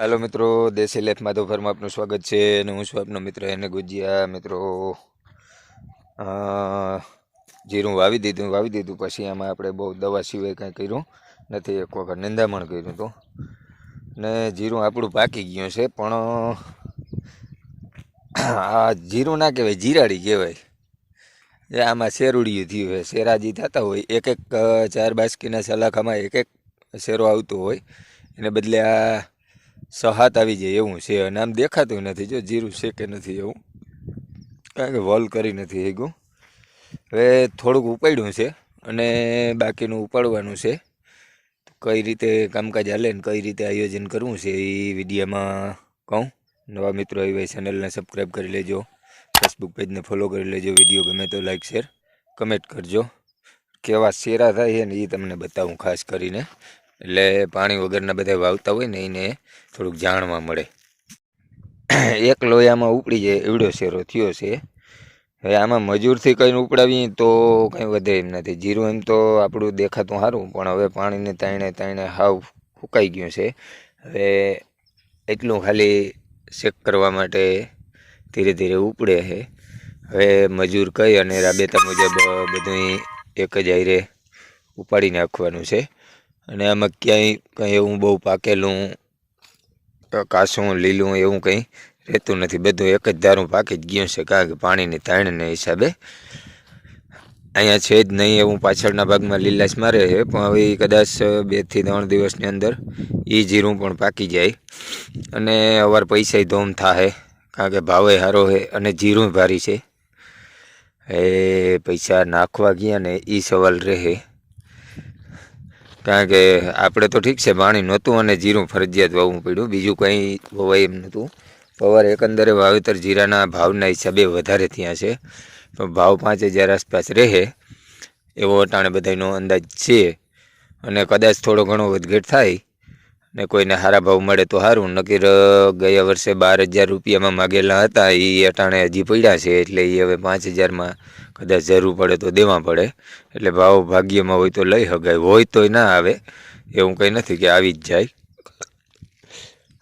હાલો મિત્રો, દેશી લેફ માધવભરમાં આપનું સ્વાગત છે અને હું છું આપનો મિત્ર એને ગુજિયા. મિત્રો જીરું વાવી દીધું વાવી દીધું પછી આમાં આપણે બહુ દવા સિવાય કાંઈ કર્યું નથી. એક વખત નિંદામણ કર્યું હતું ને જીરું આપણું પાકી ગયું છે, પણ આ જીરું ના કહેવાય જીરાડી કહેવાય. એ આમાં શેરુડિયું થયું હોય, શેરાજી થતા હોય, એક એક ચાર બાસ્કીના સલાખામાં એક એક શેરો આવતો હોય. એને બદલે આ સહાત આવી જાય એવું છે. અને આમ દેખાતું નથી. જો જીરું છે કે નથી એવું? કારણ કે વોલ કરી નથી હેગું. હવે થોડુંક ઉપાડ્યું છે અને બાકીનું ઉપાડવાનું છે. કઈ રીતે કામકાજ હાલે ને કઈ રીતે આયોજન કરવું છે એ વિડીયામાં કહું. નવા મિત્રો એવા ચેનલને સબસ્ક્રાઈબ કરી લેજો. ફેસબુક પેજને ફોલો કરી લેજો. વીડિયો ગમે તો લાઈક શેર કમેન્ટ કરજો. કેવા શેરા થાય છે ને એ તમને બતાવું ખાસ કરીને. એટલે પાણી વગરના બધા વાવતા હોય ને એને થોડુંક જાણવા મળે. એક લોયામાં ઉપડી જાય, એવડો શેરો થયો છે. હવે આમાં મજૂરથી કંઈ ઉપડાવીએ તો કંઈ વધે એમ નથી. જીરું એમ તો આપણું દેખાતું સારું, પણ હવે પાણીને તાણે તાણે હાવ ફૂંકાઈ ગયું છે. હવે એટલું ખાલી ચેક કરવા માટે ધીરે ધીરે ઉપડે છે. હવે મજૂર કહી અને રાબેતા મુજબ બધું એક જ આયરે ઉપાડી નાખવાનું છે. અને આમાં ક્યાંય કંઈ એવું બહુ પાકેલું કાસું, લીલું એવું કંઈ રહેતું નથી. બધું એક જ ધારું પાકી જ ગયું છે, કારણ કે પાણીની તાણને હિસાબે. અહીંયા છે જ નહીં એવું પાછળના ભાગમાં લીલાશ મારે છે, પણ હવે કદાચ બેથી ત્રણ દિવસની અંદર એ જીરું પણ પાકી જાય. અને અવાર પૈસા ધોમ થાહે, કારણ કે ભાવે સારો છે અને જીરું ભારી છે. એ પૈસા નાખવા ગયા ને એ સવાલ રહે. કારણ કે આપણે તો ઠીક છે, પાણી નહોતું અને જીરું ફરજિયાત વાવવું પડ્યું. બીજું કંઈ વવાય એમ નહોતું. પવાર એકંદરે વાવેતર જીરાના ભાવના હિસાબે વધારે ત્યાં છે. તો ભાવ પાંચ હજાર આસપાસ રહે એવો અટાણે બધાનો અંદાજ છે. અને કદાચ થોડો ઘણો વધઘેટ થાય ને કોઈને સારા ભાવ મળે તો સારું નકીર ગયા વર્ષે બાર હજાર રૂપિયામાં માગેલા હતા એ અટાણે હજી પડ્યા છે, એટલે એ હવે પાંચ હજારમાં કદાચ જરૂર પડે તો દેવા પડે. એટલે ભાવ ભાગ્યમાં હોય તો લઈ શકાય હોય તોય ના આવે. એવું કંઈ નથી કે આવી જ જાય.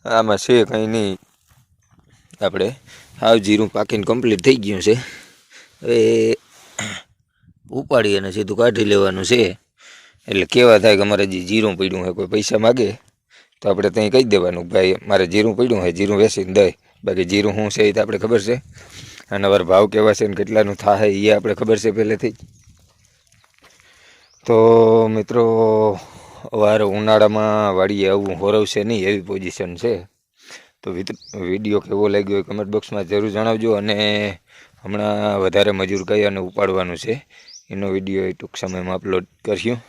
આમાં છે કંઈ નહીં. આપણે હાવ જીરું પાકીને કમ્પ્લીટ થઈ ગયું છે. હવે ઉપાડી અને સીધું કાઢી લેવાનું છે. એટલે કેવા થાય કે અમારે જે જીરું પડ્યું હોય, કોઈ પૈસા માગે. તો આપણે ત્યાં કહી દેવાનું ભાઈ, મારે જીરું પડ્યું હોય, જીરું વેસીને દે બાકી જીરું શું છે એ તો આપણે ખબર છે. અને અવાર ભાવ કેવા છે ને કેટલાનું થાય એ આપણે ખબર છે પહેલેથી તો મિત્રો વાર ઉનાળામાં વાડીએ આવવું હોરવશે નહીં એવી પોઝિશન છે. તો વીડિયો કેવો લાગ્યો એ કમેન્ટ બોક્સમાં જરૂર જણાવજો અને હમણાં વધારે મજૂર કઈ અને ઉપાડવાનું છે, એનો વીડિયો એ ટૂંક સમયમાં અપલોડ કર્યું